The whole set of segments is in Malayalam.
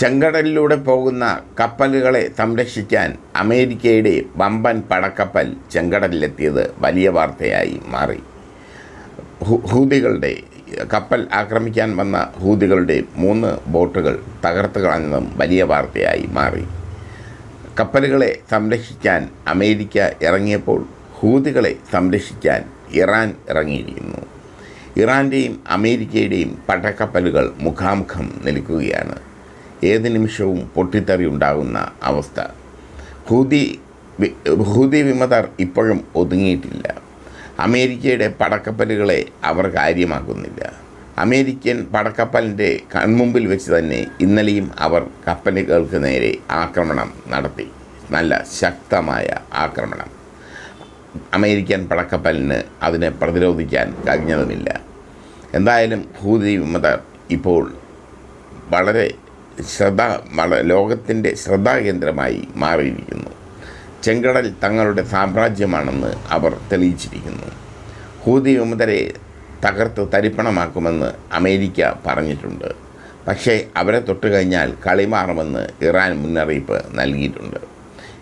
ചെങ്കടലിലൂടെ പോകുന്ന കപ്പലുകളെ സംരക്ഷിക്കാൻ അമേരിക്കയുടെ ബമ്പൻ പടക്കപ്പൽ ചെങ്കടലിലെത്തിയത് വലിയ വാർത്തയായി മാറി. ഹൂതികളുടെ കപ്പൽ ആക്രമിക്കാൻ വന്ന ഹൂതികളുടെ മൂന്ന് ബോട്ടുകൾ തകർത്ത് കളഞ്ഞതും വലിയ വാർത്തയായി മാറി. കപ്പലുകളെ സംരക്ഷിക്കാൻ അമേരിക്ക ഇറങ്ങിയപ്പോൾ ഹൂതികളെ സംരക്ഷിക്കാൻ ഇറാൻ ഇറങ്ങിയിരിക്കുന്നു. ഇറാന്റെയും അമേരിക്കയുടെയും പടക്കപ്പലുകൾ മുഖാമുഖം നിൽക്കുകയാണ്. ഏത് നിമിഷവും പൊട്ടിത്തെറി ഉണ്ടാകുന്ന അവസ്ഥ. ഹൂതി ഹൂതി വിമതർ ഇപ്പോഴും ഒതുങ്ങിയിട്ടില്ല. അമേരിക്കയുടെ പടക്കപ്പലുകളെ അവർ കാര്യമാക്കുന്നില്ല. അമേരിക്കൻ പടക്കപ്പലിന്റെ കൺമുമ്പിൽ വെച്ച് തന്നെ ഇന്നലെയും അവർ കപ്പലുകൾക്ക് നേരെ ആക്രമണം നടത്തി. നല്ല ശക്തമായ ആക്രമണം. അമേരിക്കൻ പടക്കപ്പലിന് അതിനെ പ്രതിരോധിക്കാൻ കഴിഞ്ഞതുമില്ല. എന്തായാലും ഹൂതി വിമതർ ഇപ്പോൾ വളരെ ശ്രദ്ധ ലോകത്തിന്റെ ശ്രദ്ധാകേന്ദ്രമായി മാറിയിരിക്കുന്നു. ചെങ്കടൽ തങ്ങളുടെ സാമ്രാജ്യമാണെന്ന് അവർ തെളിയിച്ചിരിക്കുന്നു. ഹൂതി വിമതരെ തകർത്ത് തരിപ്പണമാക്കുമെന്ന് അമേരിക്ക പറഞ്ഞിട്ടുണ്ട്. പക്ഷേ അവരെ തൊട്ട് കഴിഞ്ഞാൽ കളി മാറുമെന്ന് ഇറാൻ മുന്നറിയിപ്പ് നൽകിയിട്ടുണ്ട്.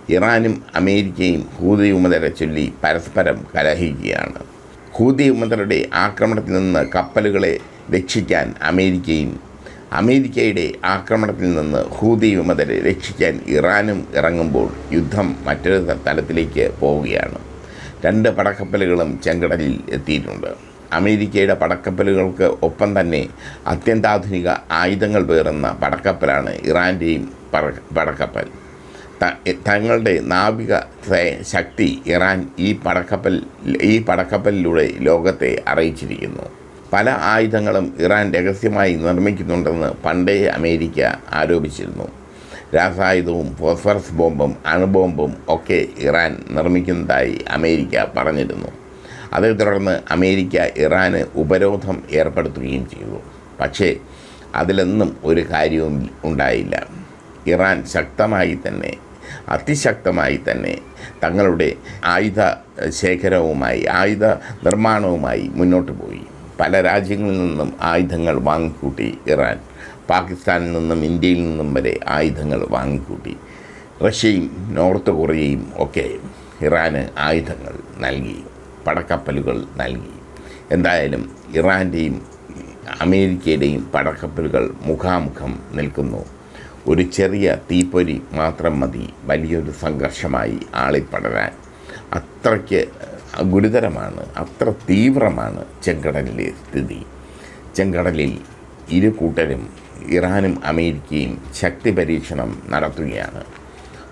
ഇറാനും അമേരിക്കയും ഹൂതി വിമതരെ ചൊല്ലി പരസ്പരം കലഹിക്കുകയാണ്. ഹൂതി വിമതരുടെ ആക്രമണത്തിൽ നിന്ന് കപ്പലുകളെ രക്ഷിക്കാൻ അമേരിക്കയും അമേരിക്കയുടെ ആക്രമണത്തിൽ നിന്ന് ഹൂതി വിമതരെ രക്ഷിക്കാൻ ഇറാനും ഇറങ്ങുമ്പോൾ യുദ്ധം മറ്റൊരു തലത്തിലേക്ക് പോവുകയാണ്. രണ്ട് പടക്കപ്പലുകളും ചെങ്കടലിൽ എത്തിയിട്ടുണ്ട്. അമേരിക്കയുടെ പടക്കപ്പലുകൾക്ക് ഒപ്പം തന്നെ അത്യന്താധുനിക ആയുധങ്ങൾ പേറുന്ന പടക്കപ്പലാണ് ഇറാന്റെയും പടക്കപ്പൽ. തങ്ങളുടെ നാവിക ശക്തി ഇറാൻ ഈ പടക്കപ്പൽ ഈ പടക്കപ്പലിലൂടെ ലോകത്തെ അറിയിച്ചിരിക്കുന്നു. പല ആയുധങ്ങളും ഇറാൻ രഹസ്യമായി നിർമ്മിക്കുന്നുണ്ടെന്ന് പണ്ടേ അമേരിക്ക ആരോപിച്ചിരുന്നു. രാസായുധവും ഫോസ്ഫറസ് ബോംബും അണുബോംബും ഒക്കെ ഇറാൻ നിർമ്മിക്കുന്നതായി അമേരിക്ക പറഞ്ഞിരുന്നു. അതേ തുടർന്ന് അമേരിക്ക ഇറാന് ഉപരോധം ഏർപ്പെടുത്തുകയും ചെയ്തു. പക്ഷേ അതിലൊന്നും ഒരു കാര്യവും ഉണ്ടായില്ല. ഇറാൻ ശക്തമായി തന്നെ അതിശക്തമായി തന്നെ തങ്ങളുടെ ആയുധ ശേഖരവുമായി ആയുധ നിർമ്മാണവുമായി മുന്നോട്ട് പോയി. പല രാജ്യങ്ങളിൽ നിന്നും ആയുധങ്ങൾ വാങ്ങിക്കൂട്ടി ഇറാൻ. പാകിസ്ഥാനിൽ നിന്നും ഇന്ത്യയിൽ നിന്നും വരെ ആയുധങ്ങൾ വാങ്ങിക്കൂട്ടി. റഷ്യയും നോർത്ത് കൊറിയയും ഒക്കെ ഇറാന് ആയുധങ്ങൾ നൽകി. പടക്കപ്പലുകൾ നൽകി. എന്തായാലും ഇറാന്റെയും അമേരിക്കയുടെയും പടക്കപ്പലുകൾ മുഖാമുഖം നിൽക്കുന്നു. ഒരു ചെറിയ തീപ്പൊരി മാത്രം മതി. വലിയൊരു സംഘർഷമായി ആളിപ്പടരാൻ. അത്രയ്ക്ക് ഗുരുതരമാണ്. അത്ര തീവ്രമാണ് ചെങ്കടലിലെ സ്ഥിതി. ചെങ്കടലിൽ ഇരു കൂട്ടരും ഇറാനും അമേരിക്കയും ശക്തി പരീക്ഷണം നടത്തുകയാണ്.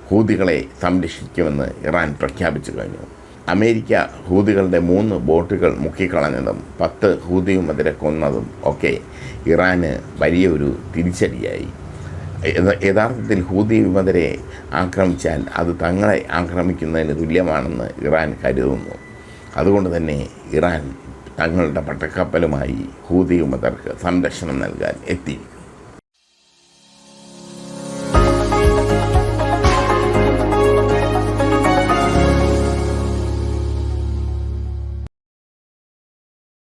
ഹൂതികളെ സംരക്ഷിക്കുമെന്ന് ഇറാൻ പ്രഖ്യാപിച്ചു കഴിഞ്ഞു. അമേരിക്ക ഹൂതികളുടെ മൂന്ന് ബോട്ടുകൾ മുക്കിക്കളഞ്ഞതും പത്ത് ഹൂതിയുമെതിരെ കൊന്നതും ഒക്കെ ഇറാന് വലിയൊരു തിരിച്ചടിയായി. യഥ- യഥാർത്ഥത്തിൽ ഹൂതി വിമതരെ ആക്രമിച്ചാൽ അത് തങ്ങളെ ആക്രമിക്കുന്നതിന് തുല്യമാണെന്ന് ഇറാൻ കരുതുന്നു. അതുകൊണ്ട് തന്നെ ഇറാൻ തങ്ങളുടെ പട്ടക്കപ്പലുമായി ഹൂതി ഉമതർക്ക് സംരക്ഷണം നൽകാൻ എത്തി